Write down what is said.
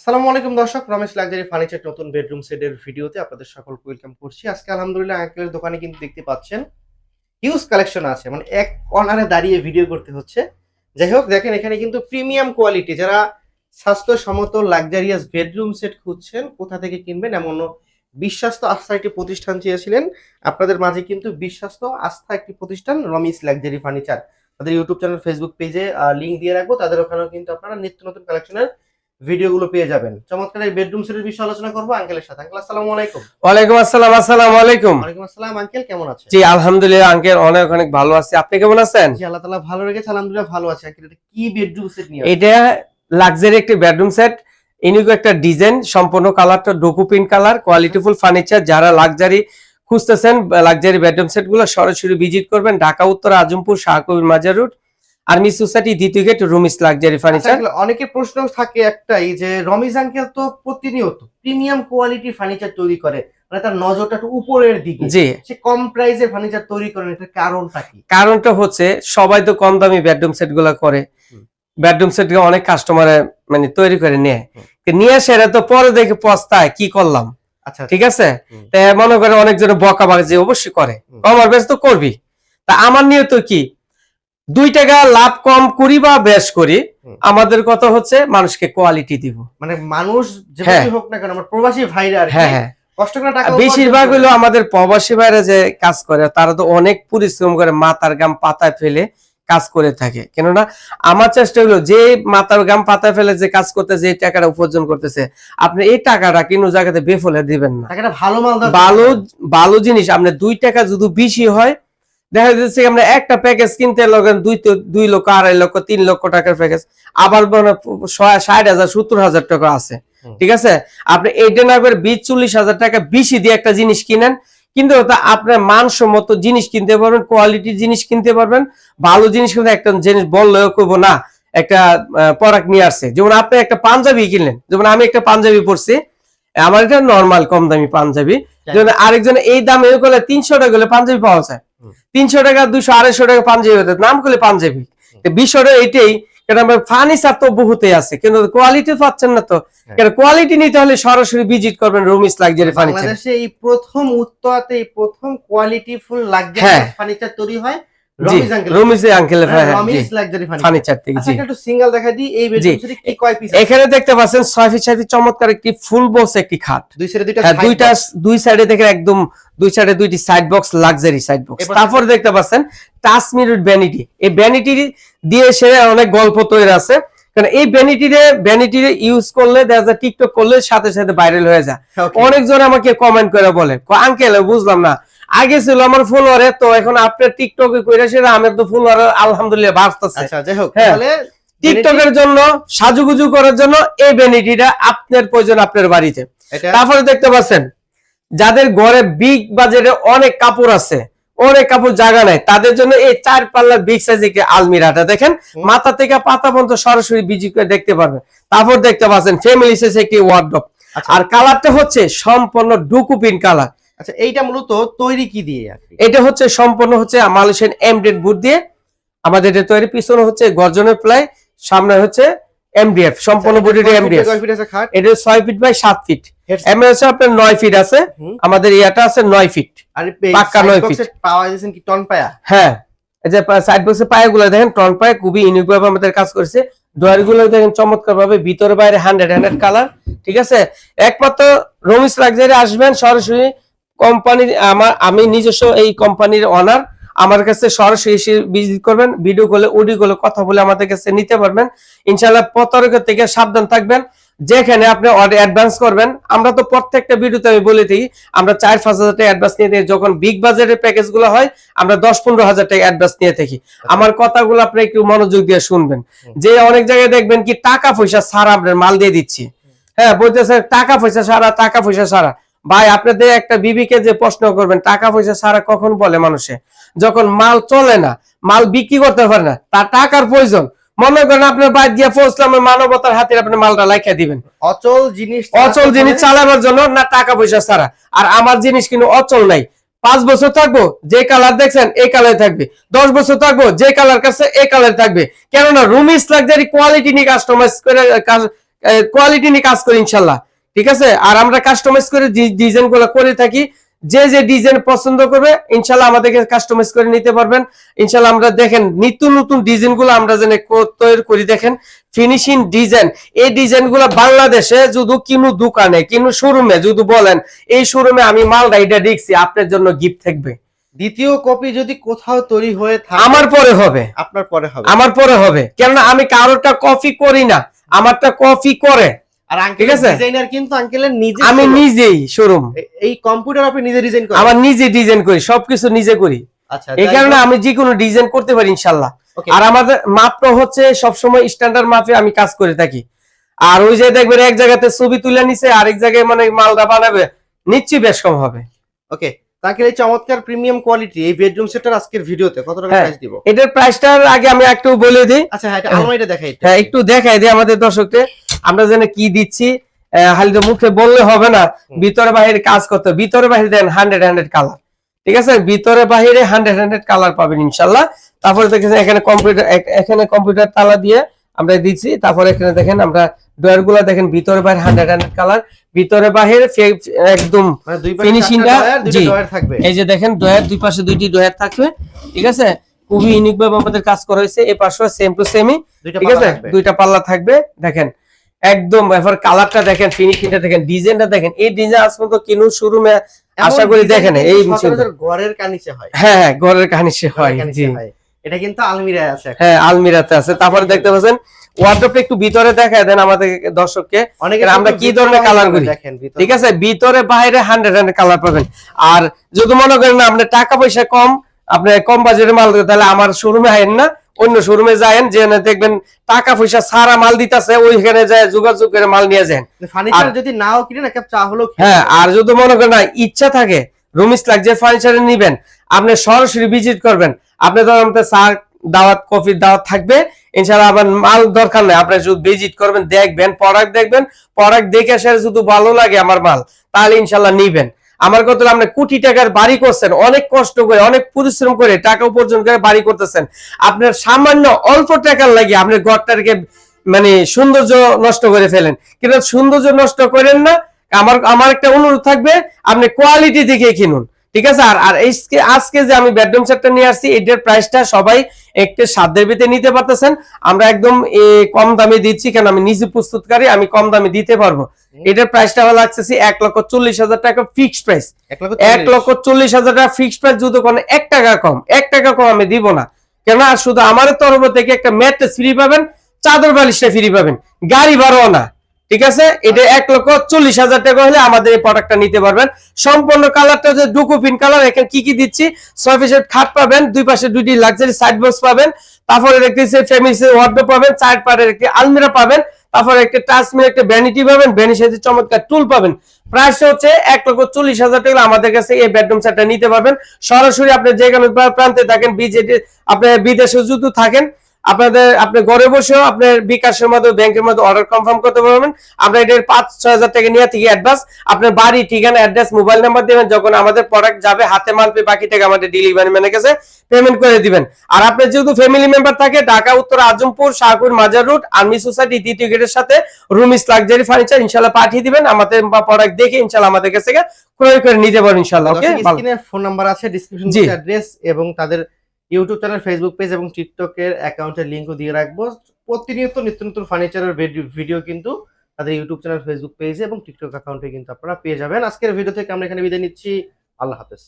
আসসালামু আলাইকুম দর্শক, রমেশ লাক্সারি ফার্নিচার নতুন বেডরুম সেটের ভিডিওতে আপনাদের সকলকে ওয়েলকাম করছি। আজকে আলহামদুলিল্লাহ আঙ্কেলের দোকানে কিন্তু দেখতে পাচ্ছেন হিউজ কালেকশন আছে। মানে এক কর্নারে দাঁড়িয়ে ভিডিও করতে হচ্ছে। যাই হোক, দেখেন এখানে কিন্তু প্রিমিয়াম কোয়ালিটি যারা স্বাস্থ্যসম্মত লাক্সারিয়াস বেডরুম সেট খুঁজছেন, কোথা থেকে কিনবেন এমন বিশ্বাস্ত আস্থা একটি প্রতিষ্ঠান চেয়েছিলেন। আপনাদের মাঝে কিন্তু বিশ্বাস্ত আস্থা একটি প্রতিষ্ঠান রমিস লাক্সারি ফার্নিচার। তাদের ইউটিউব চ্যানেল ফেসবুক পেজে লিঙ্ক দিয়ে রাখব। তাদের ওখানেও কিন্তু আপনারা নিত্য নতুন কালেকশনের ভিডিওগুলো পেয়ে যাবেন। চমৎকার এই বেডরুম সেটের বিষয়ে আলোচনা করব আঙ্কেলের সাথে। আঙ্কেল আসসালামু আলাইকুম। ওয়ালাইকুম আসসালাম আসসালামু আলাইকুম। ওয়ালাইকুম আসসালাম আঙ্কেল কেমন আছেন? জি আলহামদুলিল্লাহ আঙ্কেল অনেক অনেক ভালো আছি। আপনি কেমন আছেন? জি আল্লাহ তাআলা ভালো রেখেছে আলহামদুলিল্লাহ ভালো আছে। আঙ্কেল এটা কি বেডরুম সেট নিয়ে এটা লাক্সারি একটি বেডরুম সেট ইউনিক একটা ডিজাইন সম্পূর্ণ কালারটা ডোকু ডোকুপিন কালার কোয়ালিটিফুল ফার্নিচার যারা লাক্সারি খুঁজতেছেন লাক্সারি বেডরুম সেটগুলো সরাসরি ভিজিট করবেন। ঢাকা উত্তর আজমপুর শাহকবির মাজার রোড আর্মি সোসাইটি দ্বিতীয় গেট রুমিস লাক্সারি ফার্নিচার অনেকের প্রশ্ন থাকে একটাই যে রমিজ আঙ্কেল তো প্রতিনিয়ত প্রিমিয়াম কোয়ালিটি ফার্নিচার তৈরি করে। মানে তার নজরটা একটু উপরের দিকে। জি। সে কম প্রাইসে ফার্নিচার তৈরি করেন এটার কারণটা কি? কারণটা হচ্ছে সবাই তো কম দামি বেডরুম সেটগুলো করে। বেডরুম সেট অনেক কাস্টমার মানে তৈরি করে নেয়। নিয়ে সেটা তো পরে দেখে পস্তায় কি করলাম? আচ্ছা। ঠিক আছে? মনে করে অনেকজন বকা বাজি অবশ্যই করে। কমার বেশ তো করবি। তা আমার নিয়ে তো কি? দুই টাকা লাভ কম করি বা বেশ করি আমাদের কথা হচ্ছে মানুষকে কোয়ালিটি দিব। মানে মানুষ যেভাবে হ্যাঁ। হোক না কেন আমার প্রবাসী ভাইরা হ্যাঁ হ্যাঁ। বেশিরভাগ হলো আমাদের প্রবাসী ভাইরা যে কাজ করে তারা তো অনেক পরিশ্রম করে মাথার গাম পাতায় ফেলে কাজ করে থাকে। কেননা আমার চেষ্টা হলো যে মাথার গাম পাতায় ফেলে যে কাজ করতেছে এই টাকাটা উপার্জন করতেছে আপনি এই টাকাটা কোনো জায়গাতে বেফলে দিবেন না। ভালো ভালো ভালো জিনিস আপনি দুই টাকা যদি বেশি হয় দেখা যাচ্ছে আমরা একটা প্যাকেজ কিনতে লগেন দুই দুই লক্ষ আড়াই লক্ষ তিন লক্ষ টাকার প্যাকেজ আবার ষাট হাজার সত্তর হাজার টাকা আছে। ঠিক আছে? আপনি এইটা না করে বিশ চল্লিশ হাজার টাকা বেশি দিয়ে একটা জিনিস কিনেন। কিন্তু তা আপনার মানসম্মত জিনিস কিনতে পারবেন কোয়ালিটি জিনিস কিনতে পারবেন ভালো জিনিস কিন্তু একটা জিনিস বললেও করব না একটা প্রোডাক্ট নিয়ে আসছে। যেমন আপনি একটা পাঞ্জাবি কিনলেন যেমন আমি একটা পাঞ্জাবি পরছি আমার এটা নর্মাল কম দামি পাঞ্জাবি। যেমন আরেকজন এই দামে করলে তিনশো টাকা পাঞ্জাবি পাওয়া যায়। তিনশো টাকা দুশো আড়াইশো টাকা পাঞ্জাবি হতে নাম করলে পাঞ্জাবি। তো এটাই এইটাই কারণ আমার ফার্নিচার তো বহুতে আছে কিন্তু কোয়ালিটি পাচ্ছেন না তো। হ্যাঁ। কারণ কোয়ালিটি নিতে হলে সরাসরি ভিজিট করবেন রুমিস লাক্সারি ফার্নিচার বাংলাদেশে এই প্রথম উত্তরাতে এই প্রথম কোয়ালিটি ফুল লাক্সারি হ্যাঁ। ফার্নিচার তৈরি হয়। থেকে আচ্ছা এখানে দেখতে পাচ্ছেন ছয় ফিট ছয় চমৎকার একটি ফুল বক্স একটি খাট। দুইটা হ্যাঁ। দুই সাইডে দেখে একদম দুই সাইডে দুইটি side box luxury side box তারপর দেখতে পাচ্ছেন টাচ মিরর ভ্যানিটি এই ভ্যানিটি দিয়ে সে অনেক গল্প তৈরি আছে। কারণ এই ভ্যানিটিরে ভ্যানিটিরে ইউজ করলে দেখা যায় টিকটক করলে সাথে সাথে ভাইরাল হয়ে যায়. অনেকজন আমাকে কমেন্ট করে বলে আঙ্কেল বুঝলাম না। আগে ছিল আমার ফলোয়ারে তো এখন আপনার টিকটকে কইরা সেটা আমার তো ফলোয়ার আলহামদুলিল্লাহ বাড়তেছে। আচ্ছা যাই হোক হ্যাঁ। তাহলে টিকটকের জন্য সাজুগুজু করার জন্য এই ভ্যানিটিটা আপনার প্রয়োজন আপনার বাড়িতে। তারপরে দেখতে পাচ্ছেন যাদের ঘরে বিগ বাজেটে অনেক কাপড় আছে অনেক কাপড় জায়গা নাই তাদের জন্য এই চার পাল্লার বিগ সাইজের আলমিরাটা দেখেন মাথা থেকে পাতা পর্যন্ত সরাসরি বিজি করে দেখতে পারবেন। তারপর দেখতে পাচ্ছেন ফ্যামিলি সাইজ একটি ওয়ার্ডরোব আচ্ছা। আর কালারটা হচ্ছে সম্পূর্ণ ডুকুপিন কালার আচ্ছা এইটা মূলত তৈরি কি দিয়ে এটা হচ্ছে সম্পূর্ণ হচ্ছে মালয়েশিয়ান এমডেড বুট দিয়ে আমাদের এটা তৈরি। পিছনে হচ্ছে গর্জনের প্লাই সামনে হচ্ছে এমডিএফ সম্পূর্ণ আচ্ছা, বুটিটা এমডিএফ। আছে এটা ছয় ফিট বাই সাত ফিট। Headset- এমএ হচ্ছে আপনার নয় ফিট আছে। আমাদের ইয়াটা আছে নয় ফিট। আর পাক্কা নয় ফিট। পাওয়া যাচ্ছে কি টন পায়া? হ্যাঁ এই যে সাইড বক্সের পায়ে গুলো দেখেন টন পায়ে খুবই ইউনিক ভাবে আমাদের কাজ করেছে। ডয়ারগুলো দেখেন চমৎকার ভাবে ভিতরে বাইরে হান্ড্রেড হান্ড্রেড কালার ঠিক আছে? একমাত্র রমিস লাক্সারি আসবেন সরাসরি কোম্পানির আমার আমি নিজস্ব এই কোম্পানির অনার আমার কাছে সরাসরি এসে ভিজিট করবেন ভিডিও কলে অডিও কলে কথা বলে আমাদের কাছে নিতে পারবেন। ইনশাল্লাহ প্রতারক থেকে সাবধান থাকবেন। যেখানে আপনি অ্যাডভান্স করবেন আমরা তো প্রত্যেকটা ভিডিওতে আমি বলে দিই আমরা চার পাঁচ হাজার টাকা অ্যাডভান্স নিয়ে থাকি। যখন বিগ বাজারের প্যাকেজগুলো হয় আমরা দশ পনেরো হাজার টাকা অ্যাডভান্স নিয়ে থাকি। আমার কথাগুলো আপনি একটু মনোযোগ দিয়ে শুনবেন। যে অনেক জায়গায় দেখবেন কি টাকা পয়সা ছাড়া আপনার মাল দিয়ে দিচ্ছি। হ্যাঁ বলতেছে টাকা পয়সা সারা টাকা পয়সা ছাড়া। ভাই আপনাদের একটা বিবিকে যে প্রশ্ন করবেন টাকা পয়সা ছাড়া কখন বলে মানুষে? যখন মাল চলে না মাল বিক্রি করতে পারে না তার টাকার প্রয়োজন। মনে করেন আপনার বাইর দিয়ে পৌঁছলাম মানবতার হাতে আপনি মালটা লাইখা দিবেন। অচল জিনিস অচল জিনিস চালাবার জন্য না টাকা পয়সা ছাড়া। আর আমার জিনিস কিন্তু অচল নাই। পাঁচ বছর থাকব যে কালার দেখছেন এই কালার থাকবে। দশ বছর থাকব যে কালার কাছে এই কালার থাকবে। কেননা রুমিস লাক্সারি কোয়ালিটি নিয়ে কাস্টমাইজ করে কোয়ালিটি নিয়ে কাজ করি ইনশাল্লাহ। ঠিক আছে? আর আমরা কাস্টমাইজ করে ডিজাইনগুলো করে থাকি। যে যে ডিজাইন পছন্দ করবে ইনশাল্লাহ আমাদেরকে কাস্টমাইজ করে নিতে পারবেন। ইনশাল্লাহ আমরা দেখেন নিত্য নতুন ডিজাইনগুলো আমরা যেন তৈরি করি দেখেন ফিনিশিং ডিজাইন এই ডিজাইনগুলো বাংলাদেশে যদি কিনু দোকানে কিনু শোরুমে যদি বলেন এই শোরুমে আমি মাল রাইডার দেখছি আপনার জন্য গিফট থাকবে। দ্বিতীয় কপি যদি কোথাও তৈরি হয়ে থাকে আমার পরে হবে। আপনার পরে হবে। আমার পরে হবে। কেননা আমি কারোরটা কপি করি না আমারটা কপি করে। আর আঙ্কেল ডিজাইনার কিন্তু আঙ্কেলের নিজে আমি নিজেই শোরুম এই কম্পিউটার আপনি নিজে ডিজাইন করেন? আমার নিজে ডিজাইন করি সবকিছু নিজে করি। আচ্ছা এই কারণে আমি যে কোনো ডিজাইন করতে পারি আর আমাদের মাপটা হচ্ছে সবসময় স্ট্যান্ডার্ড মাপে আমি কাজ করে থাকি। আর ওই যে দেখবেন এক জায়গাতে ছবি তুলে নিছে আরেক জায়গায় মানে মালটা বানাবে নিশ্চয়ই বেশ কম হবে। ওকে তাকে এই চমৎকার প্রিমিয়াম কোয়ালিটি এই বেডরুম সেটার আজকের ভিডিওতে কত টাকা হ্যাঁ। প্রাইস দিব? এটার প্রাইসটার আগে আমি একটু বলে দিই। আচ্ছা হ্যাঁ আলমারিটা দেখাই। হ্যাঁ একটু দেখাই দিই আমাদের দর্শককে আমরা যেন কি দিচ্ছি? তো মুখে বললে হবে না। ভিতরে বাহিরে কাজ করতে ভিতরে বাহিরে দেন হান্ড্রেড হান্ড্রেড কালার ঠিক আছে? ভিতরে বাহিরে হান্ড্রেড হান্ড্রেড কালার পাবেন ইনশাল্লাহ তারপরে দেখেছেন এখানে কম্পিউটার এখানে কম্পিউটার তালা দিয়ে আমরা দিচ্ছি। তারপরে এখানে দেখেন আমরা ডয়ারগুলা দেখেন ভিতরে বাইরে হান্ড্রেড হান্ড্রেড কালার ভিতরে বাহিরে একদম মানে দুই পাশে Finishing চারটা টা, ডয়ার, দুইটা জি। থাকবে। এই যে দেখেন ডয়ার দুই পাশে দুইটি ডয়ার থাকবে। ঠিক আছে? খুবই ইউনিক ভাবে আমাদের কাজ করা হয়েছে। এই পাশে সেম টু সেমই ঠিক আছে? দুইটা পাল্লা থাকবে। দেখেন একদম এবার কালারটা দেখেন ফিনিশিংটা দেখেন ডিজাইনটা দেখেন এই ডিজাইন আজ পর্যন্ত কিনু শোরুমে আশা করি দেখেন এই ঘরের কানিচে হয়। হ্যাঁ হ্যাঁ ঘরের কাহিনী সে হয় জি। এটা কিন্তু আলমিরায় আছে হ্যাঁ আলমিরাতে আছে। তারপরে দেখতে পাচ্ছেন ওয়ার্ড্রপটা একটু ভিতরে দেখায় দেন আমাদের দর্শককে অনেকে আমরা কি ধরনের কালার করি? দেখেন ঠিক আছে ভিতরে বাইরে হান্ড্রেড হান্ড্রেড কালার পাবেন। আর যদি মনে করেন না আপনার টাকা পয়সা কম আপনি কম বাজেটের মাল তাহলে আমার শোরুমে আইন না। অন্য শোরুমে যায়েন যে দেখবেন টাকা পয়সা সারা মাল দিতেছে ওইখানে যায় যোগাযোগ করে মাল নিয়ে যান ফার্নিচার যদি নাও কিনেন একটা চা হলো হ্যাঁ আর যদি মনে করেন না ইচ্ছা থাকে রুমিস যে ফার্নিচারে নিবেন আপনি সরাসরি ভিজিট করবেন। আপনি ধরেন চা দাওয়াত কফির দাওয়াত থাকবে ইনশাআল্লাহ আমার মাল দরকার নেই আপনি শুধু ভিজিট করবেন দেখবেন প্রোডাক্ট দেখবেন প্রোডাক্ট দেখে সে শুধু ভালো লাগে আমার মাল তাহলে ইনশাল্লাহ নিবেন। আমার কত আপনি কোটি টাকার বাড়ি করছেন, অনেক কষ্ট করে, অনেক পরিশ্রম করে টাকা উপার্জন করে বাড়ি করতেছেন। আপনার সামান্য অল্প টাকার লাগে আপনার ঘরটাকে মানে সৌন্দর্য নষ্ট করে ফেলেন। কিন্তু সৌন্দর্য নষ্ট করেন না। আমার আমার একটা অনুরোধ থাকবে, আপনি কোয়ালিটি দেখে কিনুন। ঠিক আছে? আর আর আজকে আজকে যে আমি বেডরুম সেটটা নিয়ে আসছি এটার প্রাইসটা সবাই একটু সাধ্যের ভিতরে নিতে পারতেছেন। আমরা একদম কম দামে দিচ্ছি কেন? আমি নিজে প্রস্তুতকারী আমি কম দামে দিতে পারব। এটার প্রাইসটা হলো লাগতেছি এক লক্ষ চল্লিশ হাজার টাকা ফিক্সড প্রাইস এক লক্ষ চল্লিশ। হাজার টাকা ফিক্সড প্রাইস যদি কোনো এক টাকা কম এক টাকা কম আমি দিব না। কেন? আর শুধু আমার তরফ থেকে একটা ম্যাট্রেস ফ্রি পাবেন চাদর বালিশটা ফ্রি পাবেন। গাড়ি ভাড়াও না। ঠিক আছে? এটা এক লক্ষ চল্লিশ হাজার টাকা হলে আমাদের এই প্রোডাক্টটা নিতে পারবেন। সম্পূর্ণ কালারটা হচ্ছে ডুকুপিন কালার। এখানে কি কি দিচ্ছি? ছয় পিসের খাট পাবেন দুই পাশে দুইটি লাক্সারি সাইড বক্স পাবেন তারপরে দেখতেছি ফ্যামিলি ওয়ার্ডরোব পাবেন চার পাড়ের একটি আলমিরা পাবেন তারপরে একটা টাচমিন একটা ভ্যানিটি পাবেন ভ্যানির সাথে চমৎকার টুল পাবেন। প্রাইস হচ্ছে এক লক্ষ চল্লিশ হাজার টাকা। আমাদের কাছে এই বেডরুম সেটটা নিতে পারবেন। সরাসরি আপনি যে কোনো প্রান্তে থাকেন বিজেপি আপনি বিদেশে যদি থাকেন আপনাদের আপনি ঘরে বসেও আপনার বিকাশের মধ্যে ব্যাংকের মধ্যে অর্ডার কনফার্ম করতে পারবেন। আমরা এটার পাঁচ ছয় হাজার টাকা নিয়ে থেকে অ্যাডভান্স আপনার বাড়ি ঠিকানা অ্যাড্রেস মোবাইল নাম্বার দেবেন। যখন আমাদের প্রোডাক্ট যাবে হাতে মাল পেয়ে বাকি টাকা আমাদের ডেলিভারি ম্যানের কাছে পেমেন্ট করে দিবেন। আর আপনার যেহেতু ফ্যামিলি মেম্বার থাকে ঢাকা উত্তর আজমপুর শাহপুর মাজার রুট আর্মি সোসাইটি দ্বিতীয় গেটের সাথে রুমিস লাক্সারি ফার্নিচার ইনশাল্লাহ পাঠিয়ে দিবেন। আমাদের প্রোডাক্ট দেখে ইনশাল্লাহ আমাদের কাছে ক্রয় করে নিতে পারবেন ইনশাল্লাহ ওকে ফোন নাম্বার আছে ডিসক্রিপশন অ্যাড্রেস এবং তাদের ইউটিউব চ্যানেল ফেসবুক পেজ এবং টিকটকের অ্যাকাউন্টের লিঙ্কও দিয়ে রাখব। প্রতিনিয়ত নিত্য নতুন ফার্নিচারের ভিডিও কিন্তু তাদের ইউটিউব চ্যানেল ফেসবুক পেজে এবং টিকটক অ্যাকাউন্টে কিন্তু আপনারা পেয়ে যাবেন। আজকের ভিডিও থেকে আমরা এখানে বিদায় নিচ্ছি। আল্লাহ হাফেজ।